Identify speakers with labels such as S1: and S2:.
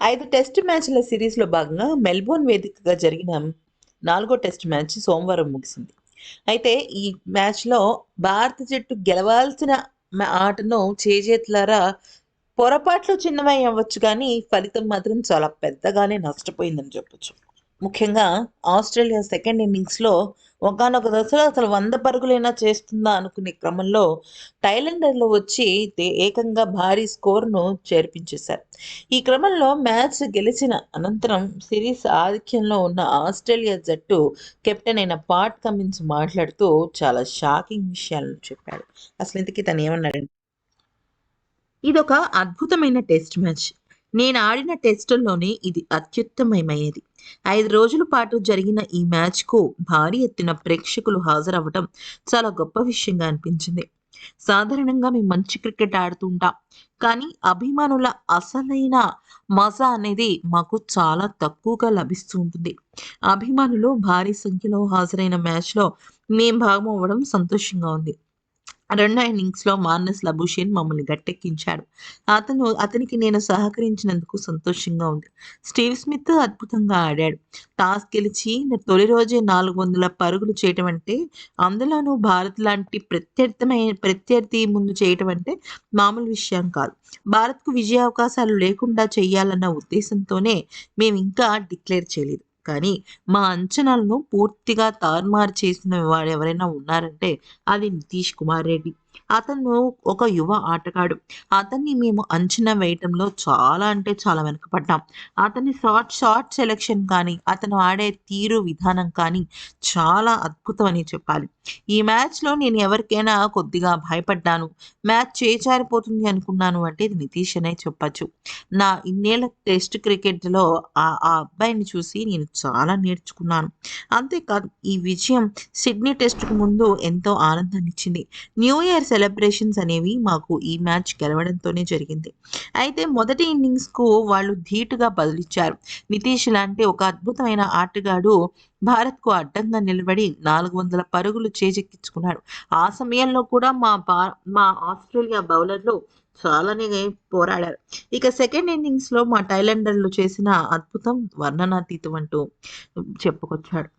S1: ఐదు టెస్ట్ మ్యాచ్ల సిరీస్లో భాగంగా మెల్బోర్న్ వేదికగా జరిగిన నాలుగో టెస్ట్ మ్యాచ్ సోమవారం ముగిసింది. అయితే ఈ మ్యాచ్లో భారత జట్టు గెలవాల్సిన ఆటను చేజేతులారా పొరపాట్లు చిన్నవై అవ్వచ్చు కానీ ఫలితం మాత్రం చాలా పెద్దగానే నష్టపోయిందని చెప్పొచ్చు. ముఖ్యంగా ఆస్ట్రేలియా సెకండ్ ఇన్నింగ్స్లో ఒకనొక దశలో అసలు వంద పరుగులైనా చేస్తుందా అనుకునే క్రమంలో టైలెండర్లో వచ్చి ఏకంగా భారీ స్కోర్ను చేర్పించేశారు. ఈ క్రమంలో మ్యాచ్ గెలిచిన అనంతరం సిరీస్ ఆధిక్యంలో ఉన్న ఆస్ట్రేలియా జట్టు కెప్టెన్ అయిన పాట్ కమిన్స్ మాట్లాడుతూ చాలా షాకింగ్ విషయాలను చెప్పాడు. అసలు ఇంతకీ తను ఏమన్నాడంటే ఇదొక అద్భుతమైన టెస్ట్ మ్యాచ్. నేను ఆడిన టెస్టుల్లోనే ఇది అత్యుత్తమమైనది ఐదు రోజుల పాటు జరిగిన ఈ మ్యాచ్కు భారీ ఎత్తున ప్రేక్షకులు హాజరవ్వడం చాలా గొప్ప విషయంగా అనిపించింది. సాధారణంగా మేము మంచి క్రికెట్ ఆడుతుంటాం కానీ అభిమానుల అసలైన మజా అనేది మాకు చాలా తక్కువగా లభిస్తూ ఉంటుంది. అభిమానులు భారీ సంఖ్యలో హాజరైన మ్యాచ్లో మేము భాగం అవ్వడం సంతోషంగా ఉంది. రెండో ఇన్నింగ్స్లో మార్నస్ లబుషేన్ మమ్మల్ని గట్టెక్కించాడు. అతను అతనికి నేను సహకరించినందుకు సంతోషంగా ఉంది. స్టీవ్ స్మిత్ అద్భుతంగా ఆడాడు. టాస్ గెలిచి తొలి రోజే నాలుగు వందల పరుగులు చేయటం అంటే అందులోనూ భారత్ లాంటి ప్రత్యర్థమైన ప్రత్యర్థి ముందు చేయటం అంటే మామూలు విషయం కాదు. భారత్కు విజయ అవకాశాలు లేకుండా చేయాలన్న ఉద్దేశంతోనే మేము ఇంకా డిక్లేర్ చేయలేదు. కానీ మా అంచనాలను పూర్తిగా తారుమారు చేసిన వాడు ఎవరైనా ఉన్నారంటే అది నితీష్ కుమార్ రెడ్డి. అతను ఒక యువ ఆటగాడు. అతన్ని మేము అంచనా వేయటంలో చాలా అంటే చాలా వెనుకపడ్డాం అతని షార్ట్ షార్ట్ సెలెక్షన్ కానీ అతను ఆడే తీరు విధానం కానీ చాలా అద్భుతం అని చెప్పాలి. ఈ మ్యాచ్లో నేను ఎవరికైనా కొద్దిగా భయపడ్డాను. మ్యాచ్ చేచారిపోతుంది అనుకున్నాను అంటే ఇది నితీష్ అనే చెప్పచ్చు. నా ఇన్నేళ్ళ టెస్ట్ క్రికెట్లో ఆ ఆ అబ్బాయిని చూసి నేను చాలా నేర్చుకున్నాను. అంతేకాదు ఈ విజయం సిడ్నీ టెస్ట్కు ముందు ఎంతో ఆనందాన్ని ఇచ్చింది న్యూ ఇయర్ సెలబ్రేషన్స్ అనేవి మాకు ఈ మ్యాచ్ గెలవడంతోనే జరిగింది. అయితే మొదటి ఇన్నింగ్స్కు వాళ్ళు ధీటుగా బదులిచ్చారు. నితీష్ లాంటి ఒక అద్భుతమైన ఆటగాడు భారత్కు అడ్డంగా నిలబడి నాలుగు వందల పరుగులు చేజెక్కించుకున్నాడు. ఆ సమయంలో కూడా మా బా మా ఆస్ట్రేలియా బౌలర్లు చాలానే పోరాడారు. ఇక సెకండ్ ఇన్నింగ్స్లో మా టైలెండర్లు చేసిన అద్భుతం వర్ణనాతీతం అంటూ చెప్పుకొచ్చాడు.